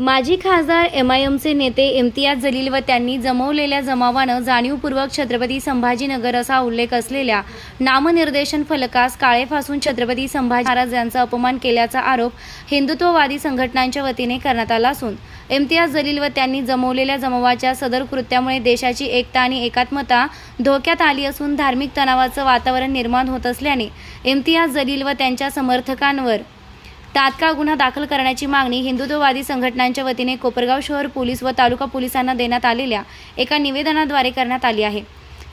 माजी खासदार M I एमचे नेते इम्तियाज जलील व त्यांनी जमवलेल्या जमावानं जाणीवपूर्वक छत्रपती संभाजीनगर असा उल्लेख असलेल्या नामनिर्देशन फलकास काळे फासून छत्रपती संभाजी महाराज यांचा अपमान केल्याचा आरोप हिंदुत्ववादी संघटनांच्या वतीने करण्यात आला असून इम्तियाज जलील व त्यांनी जमवलेल्या जमावाच्या सदर कृत्यामुळे देशाची एकता आणि एकात्मता धोक्यात आली असून धार्मिक तणावाचं वातावरण निर्माण होत असल्याने इम्तियाज जलील व त्यांच्या समर्थकांवर तात्काळ गुन्हा दाखल करण्याची मागणी हिंदुत्ववादी संघटनांच्या वतीने कोपरगाव शहर पोलीस व तालुका पोलिसांना देण्यात आलेल्या एका निवेदनाद्वारे करण्यात आली आहे.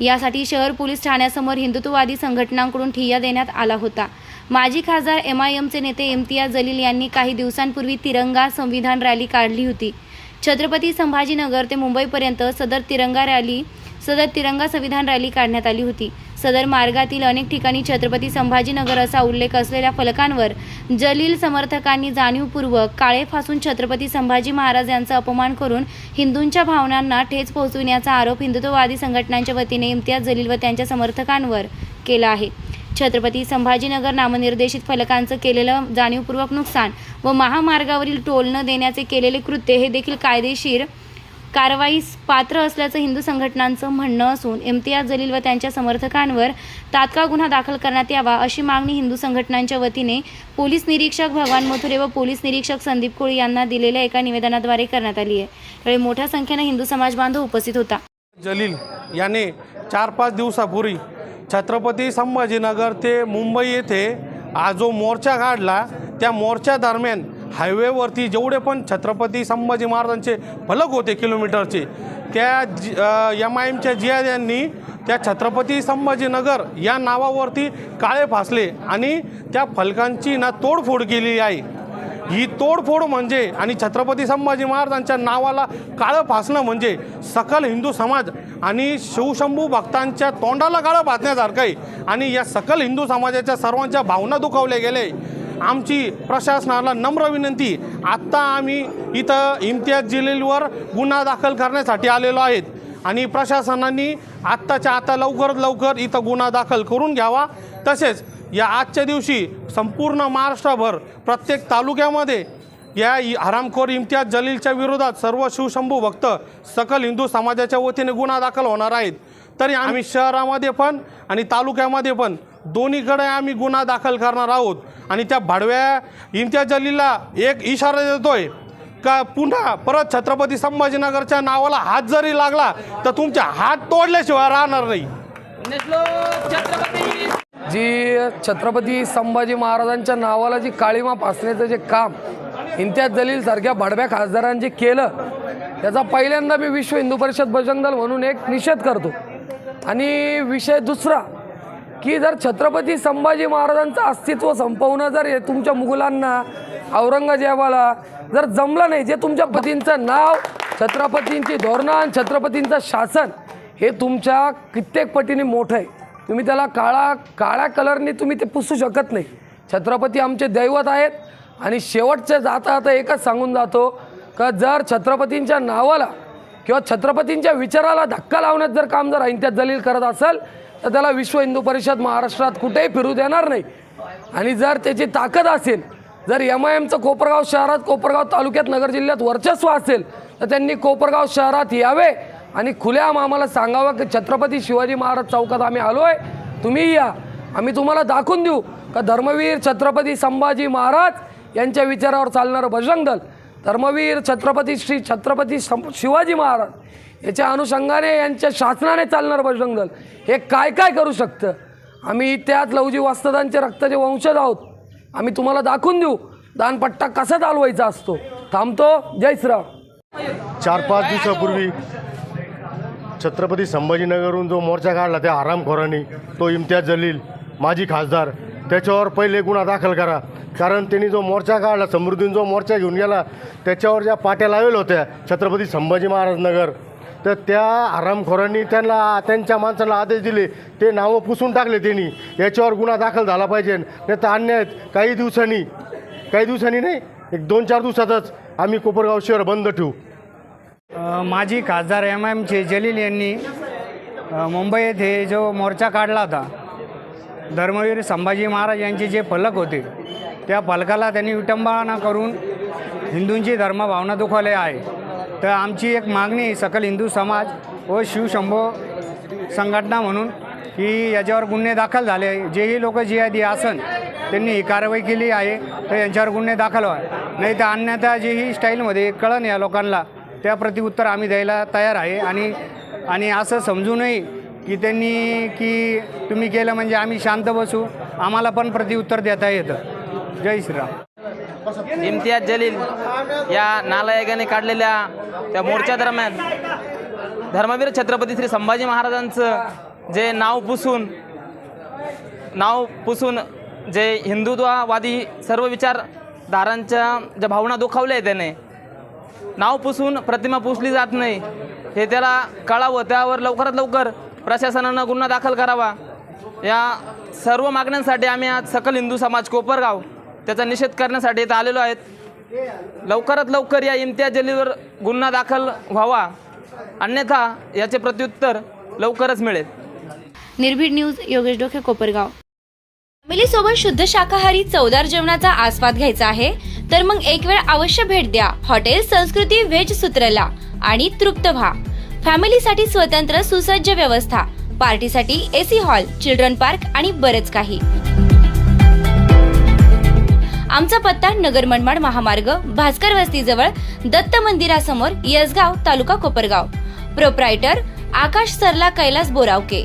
यासाठी शहर पोलीस ठाण्यासमोर हिंदुत्ववादी संघटनांकडून ठिय्या देण्यात आला होता. माजी खासदार एम आय एमचे नेते इम्तियाज जलील यांनी काही दिवसांपूर्वी तिरंगा संविधान रॅली काढली होती. छत्रपती संभाजीनगर ते मुंबईपर्यंत सदर तिरंगा रॅली सदर तिरंगा संविधान रॅली काढण्यात आली होती. सदर मार्गातील अनेक ठिकाणी छत्रपती संभाजीनगर असा उल्लेख असलेल्या फलकांवर जलील समर्थकांनी जाणीवपूर्वक काळे फासून छत्रपती संभाजी महाराज यांचा अपमान करून हिंदूंच्या भावनांना ठेच पोहोचविण्याचा आरोप हिंदुत्ववादी संघटनांच्या वतीने इम्तियाज जलील व त्यांच्या समर्थकांवर केला आहे. छत्रपती संभाजीनगर नामनिर्देशित फलकांचं केलेलं जाणीवपूर्वक नुकसान व महामार्गावरील टोल न देण्याचे केलेले कृत्य हे देखील कायदेशीर कारवाईस पात्र असल्याचं हिंदू संघटनांचं म्हणणं असून इम्तियाज जलील व त्यांच्या समर्थकांवर तात्काळ गुन्हा दाखल करण्यात यावा अशी मागणी हिंदू संघटनांच्या वतीने पोलीस निरीक्षक भगवान मथुरे व पोलीस निरीक्षक संदीप कोळी यांना दिलेल्या एका निवेदनाद्वारे करण्यात आली आहे. त्यावेळी मोठ्या संख्येनं हिंदू समाज बांधव उपस्थित होता. जलील याने चार पाच दिवसापूर्वी छत्रपती संभाजीनगर ते मुंबई येथे हा जो मोर्चा काढला त्या मोर्चा दरम्यान हायवेवरती जेवढे पण छत्रपती संभाजी महाराजांचे फलक होते किलोमीटरचे त्या जी एम आय एमच्या जिया यांनी त्या छत्रपती संभाजीनगर या नावावरती काळे फासले आणि त्या फलकांची ना तोडफोड केलेली आहे. ही तोडफोड म्हणजे आणि छत्रपती संभाजी महाराजांच्या नावाला काळं फासणं म्हणजे सकल हिंदू समाज आणि शिवशंभू भक्तांच्या तोंडाला काळं फासण्यासारखं आहे. आणि या सकल हिंदू समाजाच्या सर्वांच्या भावना दुखावल्या गेले आमची प्रशासनाला नम्र विनंती आत्ता आम्ही इथं इम्तियाज जलीलवर गुन्हा दाखल करण्यासाठी आलेलो आहेत. आणि प्रशासनाने आत्ताच्या आता लवकरात लवकर इथं गुन्हा दाखल करून घ्यावा. तसेच या आजच्या दिवशी संपूर्ण महाराष्ट्रभर प्रत्येक तालुक्यामध्ये या हरामखोर इम्तियाज जलीलच्या विरोधात सर्व शिवशंभू भक्त सकल हिंदू समाजाच्या वतीने गुन्हा दाखल होणार आहेत. तरी आम्ही शहरामध्ये पण आणि तालुक्यामध्ये पण दोन्हीकडे आम्ही गुन्हा दाखल करणार आहोत. आणि त्या भाडव्या इम्तियाज जलीला एक इशारा देतोय. का पुन्हा परत छत्रपती संभाजीनगरच्या नावाला हात जरी लागला तर तुमच्या हात तोडल्याशिवाय राहणार नाही. जी छत्रपती संभाजी महाराजांच्या नावाला जी काळीमा फासण्याचं जे काम इम्तियाज जलील सारख्या भडव्या खासदारांनी जे केलं त्याचा पहिल्यांदा मी विश्व हिंदू परिषद बजरंग दल म्हणून एक निषेध करतो. आणि विषय दुसरा की जर छत्रपती संभाजी महाराजांचं अस्तित्व संपवणं जर तुमच्या मुघलांना औरंगजेबाला जर जमलं नाही जे तुमच्या पतींचं नाव छत्रपतींची धोरणं आणि छत्रपतींचं शासन हे तुमच्या कित्येक पटीने मोठं आहे. तुम्ही त्याला काळा काळ्या कलरने तुम्ही ते पुसू शकत नाही. छत्रपती आमचे दैवत आहेत आणि शेवटचं जाता आता एकच सांगून जातो का जर छत्रपतींच्या नावाला किंवा छत्रपतींच्या विचाराला धक्का लावण्यात जर काम जर ऐंत्यात जलील करत असेल तर त्याला विश्व हिंदू परिषद महाराष्ट्रात कुठेही फिरू देणार नाही. आणि जर त्याची ताकद असेल जर एम आय एमचं कोपरगाव शहरात कोपरगाव तालुक्यात नगर जिल्ह्यात वर्चस्व असेल तर त्यांनी कोपरगाव शहरात यावे आणि खुल्याम आम्हाला सांगावं की छत्रपती शिवाजी महाराज चौकात आम्ही आलो आहे तुम्ही या. आम्ही तुम्हाला दाखवून देऊ का धर्मवीर छत्रपती संभाजी महाराज यांच्या विचारावर चालणारं बजरंग दल धर्मवीर छत्रपती श्री छत्रपती सं- शिवाजी महाराज याच्या अनुषंगाने यांच्या शासनाने चालणारं बजरंग दल हे काय काय करू शकतं? आम्ही त्यात लवजी वास्तदांचे रक्ताचे वंशज आहोत. आम्ही तुम्हाला दाखवून देऊ दानपट्टा कसा चालवायचा असतो. थांबतो. जय श्रीराम. चार पाच दिवसापूर्वी छत्रपती संभाजीनगरहून जो मोर्चा काढला त्या आरामखोरांनी तो इम्तियाज जलील माजी खासदार त्याच्यावर पहिले गुन्हा दाखल करा. कारण त्यांनी जो मोर्चा काढला समृद्धीन जो मोर्चा घेऊन गेला त्याच्यावर ज्या पाट्या लावेल होत्या छत्रपती संभाजी महाराज नगर तर त्या आरामखोरांनी त्यांना त्यांच्या माणसाला आदेश दिले. ते नावं पुसून टाकले त्यांनी. याच्यावर गुन्हा दाखल झाला पाहिजे. नाही तर अन्याय काही दिवसांनी काही दिवसांनी नाही एक दोन चार दिवसातच आम्ही कोपरगाव शहर बंद ठेवू. माजी खासदार एम एमचे जलील यांनी मुंबई येथे जो मोर्चा काढला होता धर्मवीर संभाजी महाराज यांचे जे फलक होते त्या फलकाला त्यांनी विटंबना करून हिंदूंची धर्मभावना दुखावली आहे. तर आमची एक मागणी सकल हिंदू समाज व शिवशंभो संघटना म्हणून की याच्यावर गुन्हे दाखल झाले. जेही लोक जिहादी आसन त्यांनी ही कारवाई केली आहे तर यांच्यावर गुन्हे दाखल व्हा नाही तर अन्यथा जे ही स्टाईलमध्ये कळण या लोकांना त्या प्रतिउत्तर आम्ही द्यायला तयार आहे. आणि आणि असं समजूनही की त्यांनी की तुम्ही केलं म्हणजे आम्ही शांत बसू. आम्हाला पण प्रतिउत्तर देता येतं. जय श्रीराम. इम्तियाज जलील या नालायकाने काढलेल्या त्या मोर्चा दरम्यान धर्मवीर छत्रपती श्री संभाजी महाराजांचं जे नाव पुसून नाव पुसून जे हिंदुत्ववादी सर्व विचारधारांच्या ज्या भावना दुखावल्या आहेत त्याने नाव पुसून प्रतिमा पुसली जात नाही हे त्याला कळावं. त्यावर लवकरात लवकर प्रशासनानं गुन्हा दाखल करावा. या सर्व मागण्यांसाठी आम्ही आज सकल हिंदू समाज कोपरगाव त्याचा निषेध करण्यासाठी इथं आलेलो आहेत. लवकरात लवकर या इम्तियाज जलीवर गुन्हा दाखल व्हावा. अन्यथा याचे प्रत्युत्तर लवकरच मिळेल. निर्भीड न्यूज योगेश डोके कोपरगाव. फॅमिलीसोबत शुद्ध शाकाहारी चवदार जेवणाचा आस्वाद घ्यायचा आहे तर मग एक वेळ अवश्य भेट द्या. हॉटेल संस्कृती व्हेज सूत्रला आणि तृप्त व्हा. फॅमिलीसाठी स्वतंत्र सुसज्ज व्यवस्था. पार्टीसाठी एसी हॉल चिल्ड्रन पार्क आणि बरेच काही. आमचा पत्ता नगर मनमाड महामार्ग भास्कर वस्तीजवळ दत्त मंदिरासमोर यसगाव तालुका कोपरगाव. प्रोप्रायटर आकाश सरला कैलास बोरावके.